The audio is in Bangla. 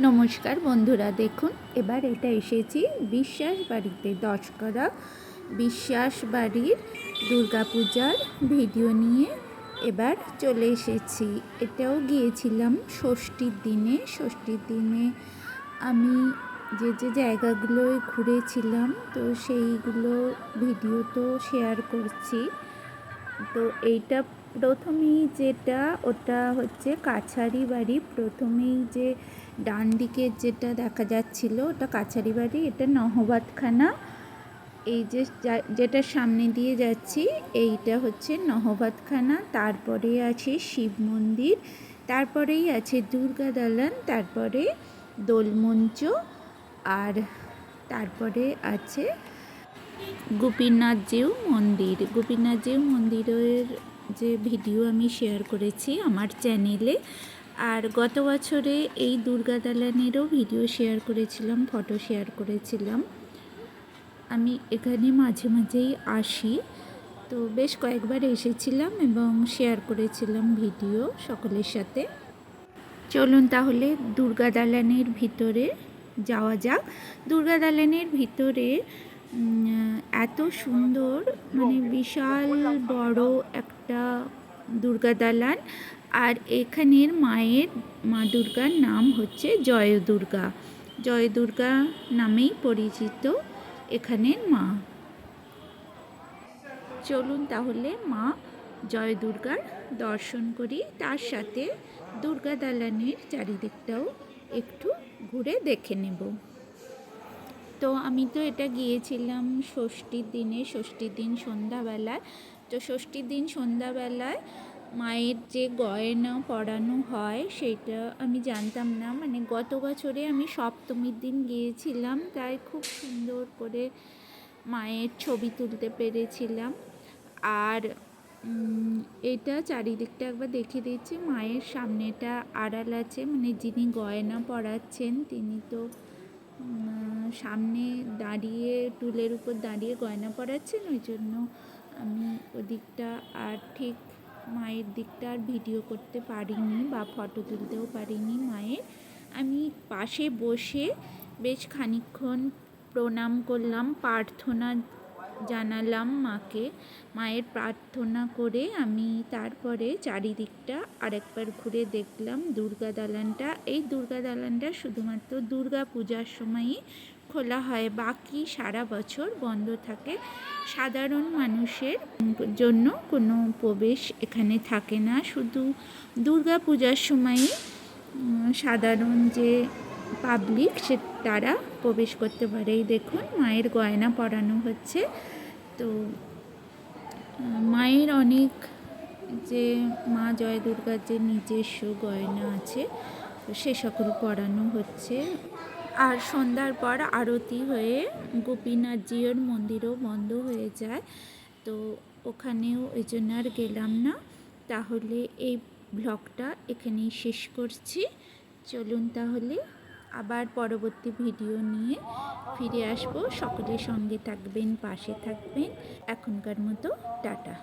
নমস্কার বন্ধুরা, দেখুন, এবার এটা এসেছি বিশ্বাস বাড়িতে দশকরা বিশ্বাস বাড়ির দুর্গাপূজার ভিডিও নিয়ে। এবার চলে এসেছি, এটাও গিয়েছিলাম ষষ্ঠীর দিনে। ষষ্ঠীর দিনে আমি যে যে জায়গাগুলোয় ঘুরেছিলাম, তো সেইগুলো ভিডিও তো শেয়ার করছি। তো এইটা প্রথমেই যেটা, ওটা হচ্ছে কাছারি বাড়ি। প্রথমেই যে ডান দিকে যেটা দেখা যাচ্ছিল, ওটা কাছারি বাড়ি। এটা নহবাতখানা। এই যে যা- যেটার সামনে দিয়ে যাচ্ছি, এইটা হচ্ছে নহবাতখানা। তারপরে আছে শিব মন্দির, তারপরেই আছে দুর্গা দালান, তারপরে দোলমঞ্চ, আর তারপরে আছে গোপীনাথজিউ মন্দির। গোপীনাথজিউ মন্দিরের যে ভিডিও আমি শেয়ার করেছি আমার চ্যানেলে। আর গত বছরে এই দুর্গা দালানেরও ভিডিও শেয়ার করেছিলাম, ফটো শেয়ার করেছিলাম। আমি এখানে মাঝে মাঝেই আসি। তো বেশ কয়েকবার এসেছিলাম এবং শেয়ার করেছিলাম ভিডিও সকলের সাথে। চলুন তাহলে দুর্গা দালানের ভিতরে যাওয়া যাক। দুর্গা দালানের ভিতরে এত সুন্দর মানে বিশাল বড় একটা দুর্গা দালান। আর এখানের মায়ের, মা দুর্গার নাম হচ্ছে জয় দুর্গা। জয় দুর্গা নামেই পরিচিত এখানের মা। চলুন তাহলে মা জয় দুর্গার দর্শন করি। তার সাথে দুর্গা দালানের চারিদিকটাও একটু ঘুরে দেখে নেব। তো আমি তো এটা গিয়েছিলাম ষষ্ঠীর দিনে, ষষ্ঠীর দিন সন্ধ্যাবেলায়। তো ষষ্ঠীর দিন সন্ধ্যাবেলায় মায়ের যে গয়না পরানো হয় সেটা আমি জানতাম না। মানে গত বছরে আমি সপ্তমীর দিন গিয়েছিলাম, তাই খুব সুন্দর করে মায়ের ছবি তুলতে পেরেছিলাম। আর এটা চারিদিকটা একবার দেখিয়ে দিচ্ছি, মায়ের সামনেটা আড়াল আছে মানে যিনি গয়না পরাচ্ছেন তিনি তো সামনে দাঁড়িয়ে, টুলের উপর দাঁড়িয়ে গয়না পরাচ্ছেন, ওই জন্য আমি ওদিকটা আর ঠিক মায়ের দিকটা আর ভিডিও করতে পারিনি বা ফটো তুলতেও পারিনি মায়ের। আমি পাশে বসে বেশ খানিকক্ষণ প্রণাম করলাম, প্রার্থনা জানালাম মাকে। মায়ের প্রার্থনা করে আমি তারপরে চারিদিকটা আরেকবার ঘুরে দেখলাম দুর্গা দালানটা। এই দুর্গা দালানটা শুধুমাত্র দুর্গা পূজার সময়ই খোলা হয়, বাকি সারা বছর বন্ধ থাকে। সাধারণ মানুষের জন্য কোনো প্রবেশ এখানে থাকে না। শুধু দুর্গা পূজার সময়ই সাধারণ যে পাবলিক সে, তারা প্রবেশ করতে পারে। এই দেখুন, মায়ের গয়না পরানো হচ্ছে। তো, মায়ের অনেক যে মা জয় দুর্গার যে নিজস্ব গয়না আছে, সে সকল পরানো হচ্ছে। আর সন্ধ্যার পর আরতি হয়ে গোপীনাথজিওর মন্দিরও বন্ধ হয়ে যায়। তো ওখানেও ওই জন্য আর গেলাম না। তাহলে এই ব্লগটা এখানেই শেষ করছি। চলুন তাহলে আবার পরবর্তী ভিডিও নিয়ে ফিরে আসব। সকলের সঙ্গে থাকবেন, পাশে থাকবেন। এখনকার মতো টাটা।